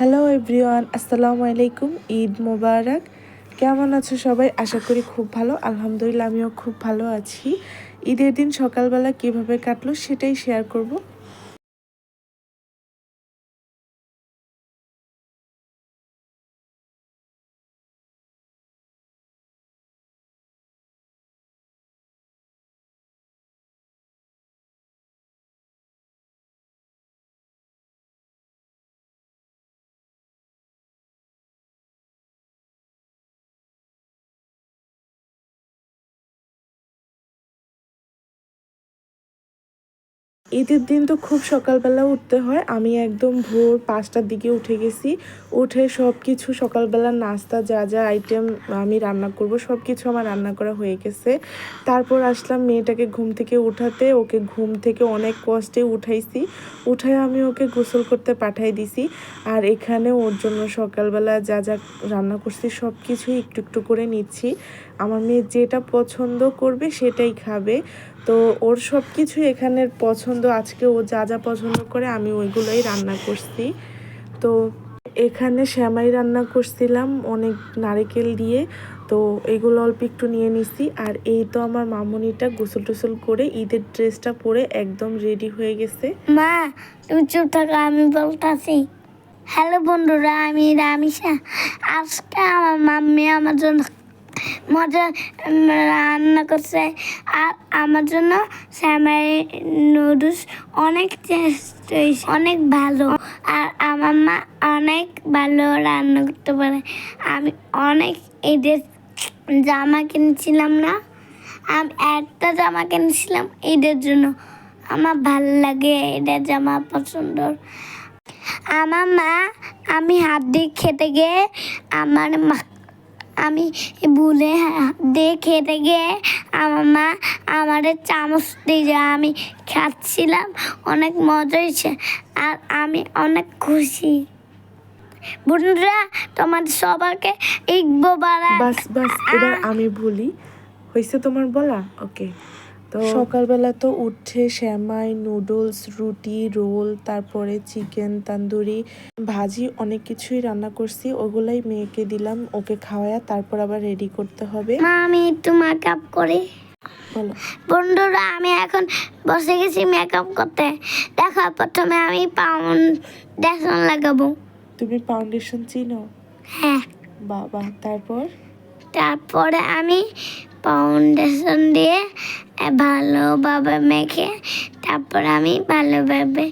Hello everyone আসসালামু আলাইকুম ঈদ মোবারক কেমন আছো সবাই? আশা করি খুব ভালো। আলহামদুলিল্লাহ, আমিও খুব ভালো আছি। ঈদের দিন সকালবেলা কীভাবে কাটলো সেটাই শেয়ার করব। ঈদের দিন তো খুব সকালবেলা উঠতে হয়। আমি একদম ভোর পাঁচটার দিকে উঠে গেছি। উঠে সব কিছু সকালবেলা নাস্তা, যা যা আইটেম আমি রান্না করব সব কিছু আমার রান্না করা হয়ে গেছে। তারপর আসলাম মেয়েটাকে ঘুম থেকে উঠাতে। ওকে ঘুম থেকে অনেক কষ্টে উঠাইছি। উঠায় আমি ওকে গোসল করতে পাঠাই দিছি। আর এখানে ওর জন্য সকালবেলা যা যা রান্না করছি সব কিছুই একটু একটু করে নিচ্ছি। আমার মেয়ে যেটা পছন্দ করবে সেটাই খাবে। তো ওর সব কিছু এখানের পছন্দ, আজকে ও যা যা পছন্দ করে আমি ওইগুলোই রান্না করছি। তো এখানে শ্যামাই রান্না করছিলাম অনেক নারকেল দিয়ে। তো এগুলো অল্প একটু নিয়ে নিছি। আর এই তো আমার মামুনিটা গোসল টোসল করে ঈদের ড্রেসটা পরে একদম রেডি হয়ে গেছে। মা, তুমি চুপ থাকো, আমি বলতাছি। হ্যালো বন্ধুরা, আমি রামিসা আজকে আমার মাম্মি আমার জন্য মজা রান্না করছে। আর আমার জন্য স্যামাই নুডলস অনেক অনেক ভালো। আর আমার মা অনেক ভালো রান্না করতে পারে। আমি অনেক ঈদের জামা কিনেছিলাম না, আমি একটা জামা কিনেছিলাম ঈদের জন্য। আমার ভালো লাগে ঈদের জামা পছন্দ। আমার মা, আমি হাত দিয়ে খেতে গিয়ে আমার মা আমি ভুলে দিয়ে খেতে গিয়ে আমার মা আমার চামচ দিয়ে আমি খাচ্ছিলাম। অনেক মজা হয়েছে আর আমি অনেক খুশি। বন্ধুরা তোমার সবাইকে ইকবো বাড়া বাস বাস এবার আমি বলি হয়েছে তোমার বলা? ওকে তো সকালবেলা তো উঠে শ্যামাই নুডলস রুটি রোল তারপরে চিকেন তান্দুরি ভাজি অনেক কিছুই রান্না করছি। ওগুলাই মেয়েকে দিলাম ওকে খাওয়ায়া তারপর আবার রেডি করতে হবে। আমি একটু মেকআপ করি। বন্ধুরা আমি এখন বসে গেছি মেকআপ করতে। দেখো প্রথমে আমি ফাউন্ডেশন লাগাবো। তুমি ফাউন্ডেশন চিনো? হ্যাঁ। বাবা তারপর? তারপরে আমি ফাউন্ডেশন দিয়ে ভালোভাবে মেখে, তারপর আমি ভালোভাবে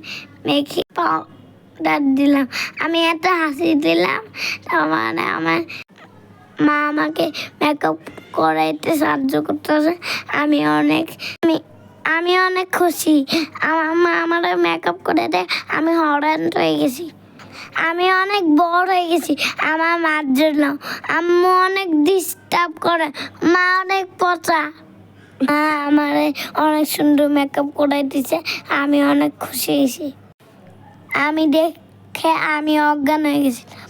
মেখে পাউডার দিলাম। আমি এত হাসি দিলাম, তার মানে আমার মা আমাকে মেকআপ করাইতে সাহায্য করতেছে। আমি অনেক, আমি আমি অনেক খুশি। আমার মা আমার মেকআপ করে দেয় আমি হরান হয়ে গেছি। আমি অনেক বড় হয়ে গেছি। আমার মার জন্য আম্মু অনেক ডিস্টার্ব করে। মা অনেক পচা। মা আমারে অনেক সুন্দর মেকআপ করে দিছে। আমি অনেক খুশি হয়েছি। আমি দেখে আমি অজ্ঞান হয়ে গেছিলাম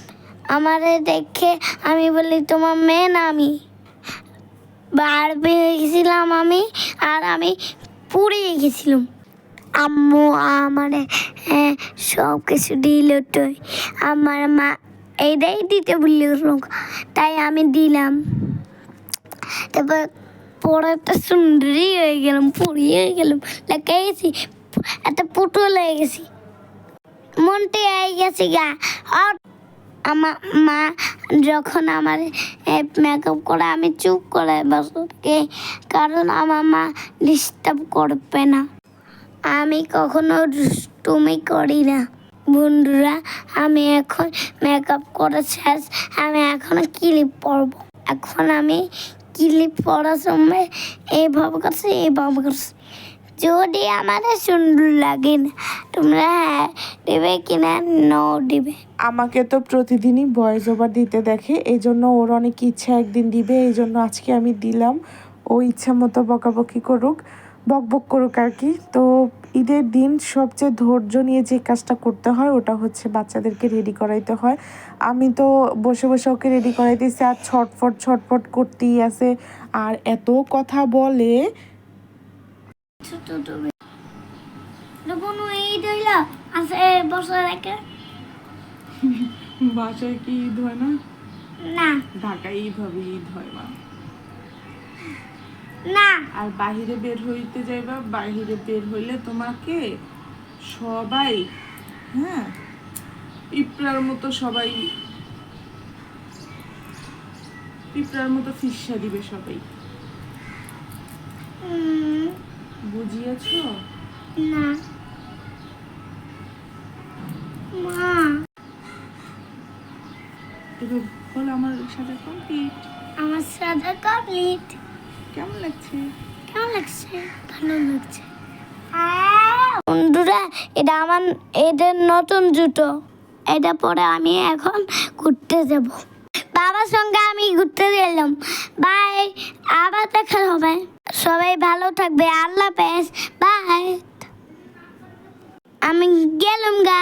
আমারে দেখে আমি বলি, তোমার মেয়ে না আমি? বারবি হয়ে গেছিলাম আমি, আর আমি পুড়িয়ে গেছিলাম। আম্মু আমার হ্যাঁ, সব কিছু দিল তো আমার মা এইটাই দিতে বলল তাই আমি দিলাম। তারপর পরে তো সুন্দরী হয়ে গেলাম পুড়িয়ে গেলাম লেগে গেছি এত পুটুল হয়ে গেছি। মনটি হয়ে গেছি গা। আর আমার মা যখন আমার মেকআপ করে আমি চুপ করে বসে কারণ আমার মা ডিস্টার্ব করবে না। আমি কখনো দুষ্টুমি করি না। বন্ধুরা, আমি এখন মেকআপ করে শেষ আমি এখন ক্লিপ পরব। এখন আমি ক্লিপ পরার সময় এইভাবে করছি এইভাবে করছি। যদি আমাদের সুন্দর লাগে না, তোমরা হ্যাঁ দেবে কিনা নো দিবে। আমাকে তো প্রতিদিনই ভয়েস ওভার দিতে দেখে এই জন্য ওর অনেক ইচ্ছা একদিন দিবে এই জন্য আজকে আমি দিলাম। ও ইচ্ছা মতো বকাবকি করুক। বক বক করুক আর কি। তো ঈদের দিন সবচেয়ে ধৈর্য নিয়ে যে কাজটা করতে হয় ওটা হচ্ছে বাচ্চাদেরকে রেডি করাইতে হয়। আমি তো বসে বসে ওকে রেডি করাইতেছি আর ছটফট ছটফট করতেই আছে। আর এত কথা বলে বাসায় কি ঈদ হয় না? না। ঢাকায় ঈদ হবে ঈদ হয় মা। না। আর বাহিরে বের হইতে যাইবা বাহিরে বের হইলে তোমাকে সবাই হ্যাঁ পিঁপড়ার মতো সবাই পিঁপড়ার মতো ফিসা দিবে সবাই। বুঝিয়েছো? না। মা। এবার বলো আমার সাথে কমপ্লিট আমার সাদা কমপ্লিট কেমন লাগছে? কেমন লাগছে? ভালো লাগছে। বন্ধুরা এটা আমার এটা নতুন জুতো। এটা পরে আমি এখন ঘুরতে যাব। বাবার সঙ্গে আমি ঘুরতে গেলাম। বাই আবার দেখা হবে। সবাই ভালো থাকবে। আল্লাহ হাফেজ। বাই। আমি গেলাম গা